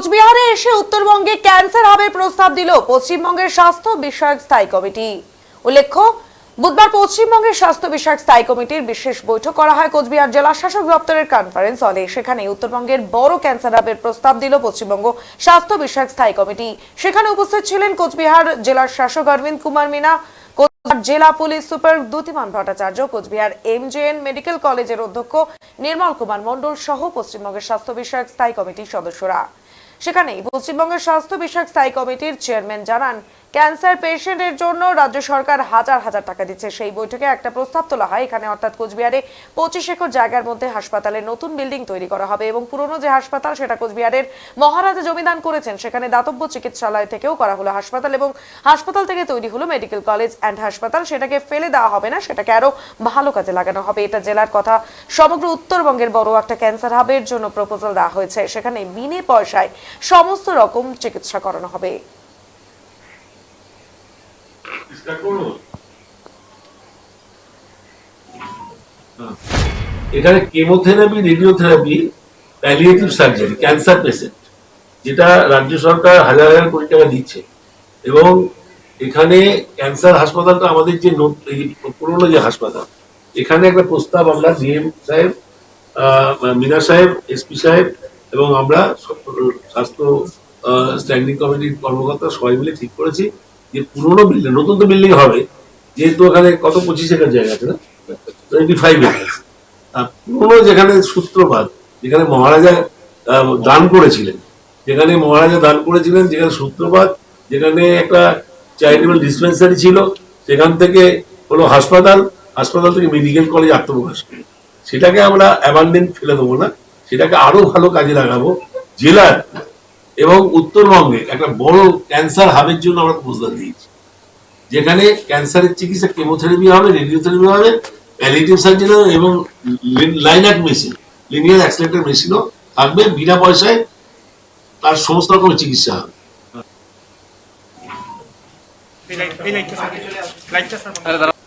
কোচবিহারে এসে উত্তরবঙ্গে ক্যান্সার হাবের প্রস্তাব দিল পশ্চিমবঙ্গের স্বাস্থ্য বিষয়ক স্থায়ী কমিটি। উল্লেখ্য, বুধবার পশ্চিমবঙ্গের স্বাস্থ্য বিষয়ক স্থায়ী কমিটির বিশেষ বৈঠক করা হয় কোচবিহার জেলা শাসক দপ্তরের কনফারেন্স হলে সেখানে উত্তরবঙ্গের বড় ক্যান্সার হাবের প্রস্তাব দিল পশ্চিমবঙ্গ স্বাস্থ্য বিষয়ক স্থায়ী কমিটি। সেখানে উপস্থিত ছিলেন কোচবিহার জেলার শাসক অরবিন্দ কুমার মিনা, কোচবিহার জেলা police super Dyutiman Bhattacharya, Coochbehar MJN medical কলেজের অধ্যক্ষ নির্মল কুমার মণ্ডল সহ পশ্চিমবঙ্গের স্বাস্থ্য বিষয়ক স্থায়ী কমিটির সদস্যরা। সেখানে পশ্চিমবঙ্গের স্বাস্থ্য বিষয়ক স্থায়ী কমিটির চেয়ারম্যান জানান ক্যান্সার পেশেন্টের জন্য রাজ্য সরকার হাজার হাজার টাকা দিচ্ছে। সেই বৈঠকে একটা প্রস্তাব তোলা হয়। এখানে অর্থাৎ কোচবিহারে পঁচিশ একর জায়গার মধ্যে হাসপাতালে নতুন বিল্ডিং তৈরি করা হবে এবং পুরনো যে হাসপাতাল, সেটা কোচবিহারের মহারাজা জমিদান করেছেন। সেখানে দাতব্য চিকিৎসালয় থেকেও করা হলো হাসপাতাল এবং হাসপাতাল থেকে তৈরি হলো মেডিকেল কলেজ অ্যান্ড হাসপাতাল। সেটাকে ফেলে দেওয়া হবে না, সেটাকে আরও ভালো কাজে লাগানো হবে। এটা জেলার কথা। সমগ্র উত্তরবঙ্গের বড় একটা ক্যান্সার হাবের জন্য প্রপোজাল দেওয়া হয়েছে। সেখানে বিনে পয়সায় সমস্ত রকম চিকিৎসা করানো হবে। এখানে chemotherapy, radiotherapy palliative surgery cancer patient যেটা রাজ্য সরকার হাজার হাজার কোটি টাকা দিচ্ছে। এবং এখানে ক্যান্সার হাসপাতালটা আমাদের যে পুরনো যে হাসপাতাল, এখানে একটা প্রস্তাব আমরা ডিএম সাহেব মিনা সাহেব এসপি সাহেব এবং আমরা স্বাস্থ্য স্ট্যান্ডিং কমিটির কর্মকর্তা সবাই মিলে ঠিক করেছি। যে পুরনো বিল্ডিং নতুন তো বিল্ডিং হবে, যেহেতু ওখানে কত পঁচিশ একর জায়গা আছে না? টোয়েন্টি ফাইভ একর পুরনো যেখানে সূত্রপাত, যেখানে মহারাজা দান করেছিলেন, যেখানে মহারাজা দান করেছিলেন, যেখানে সূত্রপাত, যেখানে একটা চ্যারিটেবল ডিসপেন্সারি ছিল, সেখান থেকে হলো হাসপাতাল হাসপাতাল থেকে মেডিকেল কলেজ আত্মপ্রকাশ করল সেটাকে আমরা অ্যাবান্ডেন্ট ফেলে দেবো না, সেটাকে আরও ভালো কাজে লাগাবো। জেলার এবং উত্তরবঙ্গে একটা বড় ক্যান্সার হাবের জন্য আমরা প্রস্তাব দিয়েছি যেখানে ক্যান্সারের চিকিৎসা কেমোথেরাপি হবে রেডিওথেরাপি হবে প্যালিটিভ সার্জারি হবে এবং লাইনাক মেশিন লিনিয়ার অ্যাক্সিলেটার মেশিনও থাকবে বিনা পয়সায় তার সমস্ত রকমের চিকিৎসা হবে স্যার